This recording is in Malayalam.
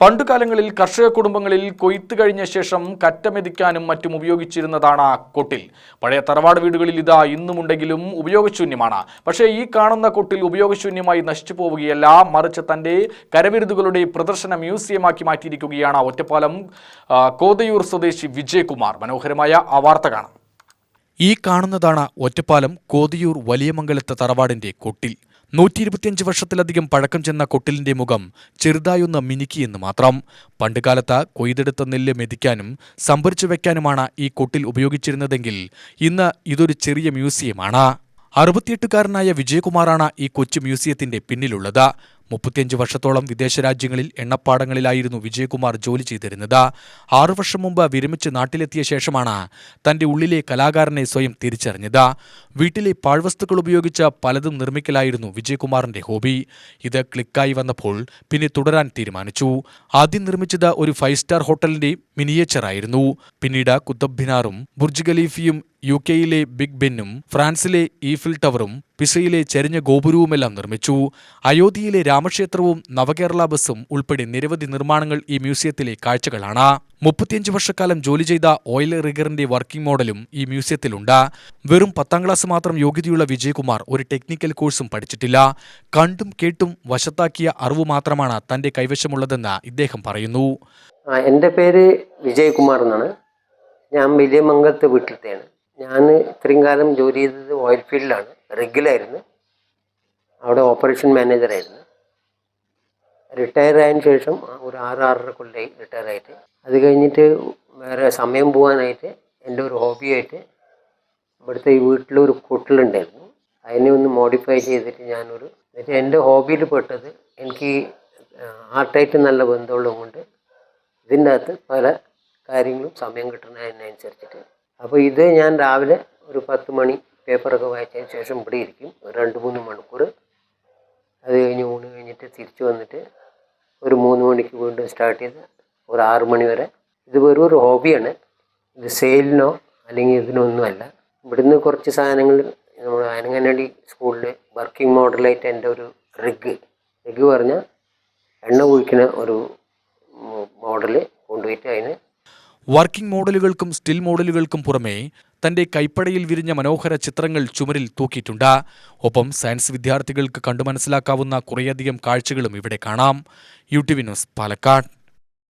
പണ്ടുകാലങ്ങളിൽ കർഷക കുടുംബങ്ങളിൽ കൊയ്ത്ത് കഴിഞ്ഞ ശേഷം കറ്റമെതിക്കാനും മറ്റും ഉപയോഗിച്ചിരുന്നതാണ് കൊട്ടിൽ. പഴയ തറവാട് വീടുകളിൽ ഇതാ ഇന്നുമുണ്ടെങ്കിലും ഉപയോഗശൂന്യമാണ്. പക്ഷേ ഈ കാണുന്ന കൊട്ടിൽ ഉപയോഗശൂന്യമായി നശിച്ചു പോവുകയല്ല മറിച്ച് തന്റെ കരവിരുതുകളുടെ പ്രദർശന മ്യൂസിയമാക്കി മാറ്റിയിരിക്കുകയാണ് ഒറ്റപ്പാലം കോതയൂർ സ്വദേശി വിജയകുമാർ. മനോഹരമായ ആ വാർത്ത കാണാം. ഈ കാണുന്നതാണ് ഒറ്റപ്പാലം കോതിയൂർ വലിയമംഗലത്തെ തറവാടിന്റെ കൊട്ടിൽ. നൂറ്റി ഇരുപത്തിയഞ്ച് വർഷത്തിലധികം പഴക്കം ചെന്ന കൊട്ടിലിന്റെ മുഖം ചെറുതായൊന്ന് മിനുക്കിയെന്ന് മാത്രം. പണ്ടുകാലത്ത് കൊയ്തെടുത്ത നെല്ല് മെതിക്കാനും സംഭരിച്ചു വെക്കാനുമാണ് ഈ കൊട്ടിൽ ഉപയോഗിച്ചിരുന്നതെങ്കിൽ ഇന്ന് ഇതൊരു ചെറിയ മ്യൂസിയമാണ്. അറുപത്തിയെട്ടുകാരനായ വിജയകുമാറാണ് ഈ കൊച്ചു മ്യൂസിയത്തിന്റെ പിന്നിലുള്ളത്. മുപ്പത്തിയഞ്ച് വർഷത്തോളം വിദേശ രാജ്യങ്ങളിൽ എണ്ണപ്പാടങ്ങളിലായിരുന്നു വിജയകുമാർ ജോലി ചെയ്തിരുന്നത്. ആറു വർഷം മുമ്പ് വിരമിച്ച് നാട്ടിലെത്തിയ ശേഷമാണ് തന്റെ ഉള്ളിലെ കലാകാരനെ സ്വയം തിരിച്ചറിഞ്ഞത്. വീട്ടിലെ പാഴ്വസ്തുക്കൾ ഉപയോഗിച്ച് പലതും നിർമ്മിക്കലായിരുന്നു വിജയകുമാറിന്റെ ഹോബി. ഇത് ക്ലിക്കായി വന്നപ്പോൾ പിന്നെ തുടരാൻ തീരുമാനിച്ചു. ആദ്യം നിർമ്മിച്ചത് ഒരു ഫൈവ് സ്റ്റാർ ഹോട്ടലിന്റെ മിനിയേച്ചർ ആയിരുന്നു പിന്നീട് കുത്തബ് ബിനാറും ബുർജ് ഖലീഫിയും യു കെയിലെ ബിഗ് ബെന്നും ഫ്രാൻസിലെ ഈഫിൽ ടവറും പിസയിലെ ചെരിഞ്ഞ ഗോപുരവുമെല്ലാം നിർമ്മിച്ചു. അയോധ്യയിലെ രാമക്ഷേത്രവും നവകേരള ബസ്സും ഉൾപ്പെടെ നിരവധി നിർമ്മാണങ്ങൾ ഈ മ്യൂസിയത്തിലെ കാഴ്ചകളാണ്. മുപ്പത്തിയഞ്ച് വർഷക്കാലം ജോലി ചെയ്ത ഓയിൽ റിഗറിന്റെ വർക്കിംഗ് മോഡലും ഈ മ്യൂസിയത്തിലുണ്ട്. വെറും പത്താം ക്ലാസ് മാത്രം യോഗ്യതയുള്ള വിജയകുമാർ ഒരു ടെക്നിക്കൽ കോഴ്സും പഠിച്ചിട്ടില്ല. കണ്ടും കേട്ടും വശത്താക്കിയ അറിവ് മാത്രമാണ് തന്റെ കൈവശമുള്ളതെന്ന് ഇദ്ദേഹം പറയുന്നു. എന്റെ പേര് വിജയകുമാർ എന്നാണ്. ഞാൻ വലിയമംഗലത്തെ വീട്ടിലത്തെയാണ്. ഞാൻ ഇത്രയും കാലം ജോലി ചെയ്തത് ഓയിൽ ഫീൽഡിലാണ്. റിഗിലായിരുന്നു. അവിടെ ഓപ്പറേഷൻ മാനേജറായിരുന്നു. റിട്ടയർ ആയതിനു ശേഷം ഒരു ആറ് ആറര കൊല്ലമായി റിട്ടയർ ആയിട്ട്. അത് കഴിഞ്ഞിട്ട് വേറെ സമയം പോകാനായിട്ട് എന്റെ ഒരു ഹോബിയായിട്ട് ഇവിടുത്തെ ഈ വീട്ടിലൊരു കൊട്ടിലുണ്ടായിരുന്നു അതിനെ ഒന്ന് മോഡിഫൈ ചെയ്തിട്ട് ഞാനൊരു എന്നിട്ട് എന്റെ ഹോബിയിൽ പെട്ടത് എനിക്ക് ആർട്ടായിട്ട് നല്ല ബന്ധമുള്ളത് കൊണ്ട് ഇതിന്റെ അകത്ത് പല കാര്യങ്ങളും സമയം കിട്ടുന്നതിനനുസരിച്ചിട്ട് അപ്പോൾ ഇത് ഞാൻ രാവിലെ ഒരു പത്ത് മണി പേപ്പറൊക്കെ വായിച്ചതിന് ശേഷം ഇവിടെ ഇരിക്കും. ഒരു രണ്ട് മൂന്ന് മണിക്കൂർ. അത് കഴിഞ്ഞ് ഊണ് കഴിഞ്ഞിട്ട് തിരിച്ചു വന്നിട്ട് ഒരു മൂന്ന് മണിക്ക് വീണ്ടും സ്റ്റാർട്ട് ചെയ്ത് ഒരു ആറ് മണി വരെ. ഇത് വെറും ഒരു ഹോബിയാണ് ഇത് സെയിലിനോ അല്ലെങ്കിൽ ഇതിനൊന്നുമല്ല. ഇവിടുന്ന് കുറച്ച് സാധനങ്ങൾ നമ്മൾ അനങ്ങനടി സ്കൂളിൽ വർക്കിംഗ് മോഡലായിട്ട് എന്റെ ഒരു റിഗ് റിഗ് പറഞ്ഞാൽ എണ്ണ കുഴിക്കുന്ന ഒരു മോഡൽ കൊണ്ടുപോയിട്ട് അതിന് വർക്കിംഗ് മോഡലുകൾക്കും സ്റ്റിൽ മോഡലുകൾക്കും പുറമെ തന്റെ കൈപ്പടയിൽ വിരിഞ്ഞ മനോഹര ചിത്രങ്ങൾ ചുമരിൽ തൂക്കിയിട്ടുണ്ട്. ഒപ്പം സയൻസ് വിദ്യാർത്ഥികൾക്ക് കണ്ടു മനസ്സിലാക്കാവുന്ന കുറേയധികം കാഴ്ചകളും ഇവിടെ കാണാം. U T V news Palakkad.